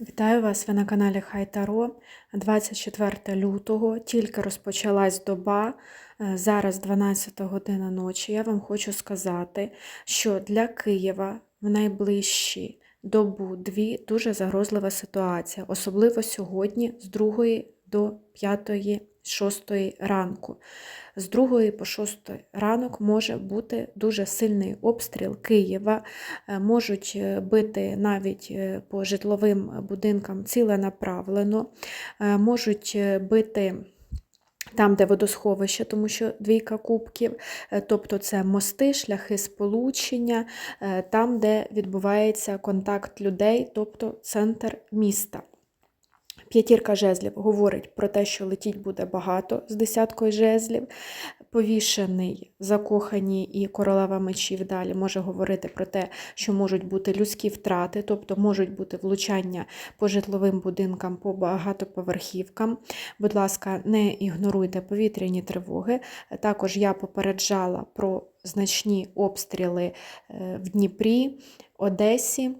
Вітаю вас! Ви на каналі Хайтаро. 24 лютого, тільки розпочалась доба, е, зараз 12 година ночі. Я вам хочу сказати, що для Києва в найближчі добу-дві дуже загрозлива ситуація, особливо сьогодні з 2 до 5 6 ранку. З 2 по 6 ранок може бути дуже сильний обстріл Києва, е, можуть е, бити навіть е, по житловим будинкам ціленаправлено, можуть бити. Там, де водосховище, тому що двійка кубків, тобто це мости, шляхи сполучення, там, де відбувається контакт людей, тобто центр міста. П'ятірка жезлів говорить про те, що летіть буде багато з десяткою жезлів. Повішений, закохані і королева мечів далі може говорити про те, що можуть бути людські втрати, тобто можуть бути влучання по житловим будинкам, по багатоповерхівкам. Будь ласка, не ігноруйте повітряні тривоги. Також я попереджала про значні обстріли е, в Дніпрі, Одесі.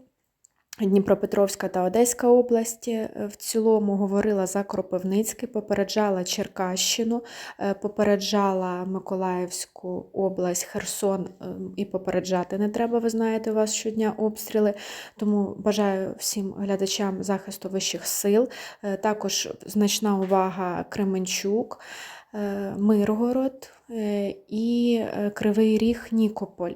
Дніпропетровська та Одеська області е, в цілому говорила за Кропивницький, попереджала Черкащину, е, попереджала Миколаївську область, Херсон е, і попереджати не треба. Ви знаєте, у вас щодня обстріли. Тому бажаю всім глядачам захисту вищих сил. Також значна увага Кременчук. Миргород і е, Кривий Ріг Нікополь.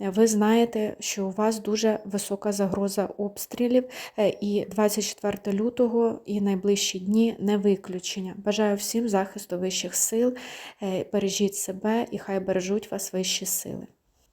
Е, Ви знаєте, що у вас дуже висока загроза обстрілів, е, і 24 лютого і найближчі дні не виключення. Бажаю всім захисту вищих сил. е, Бережіть себе і хай бережуть вас вищі сили.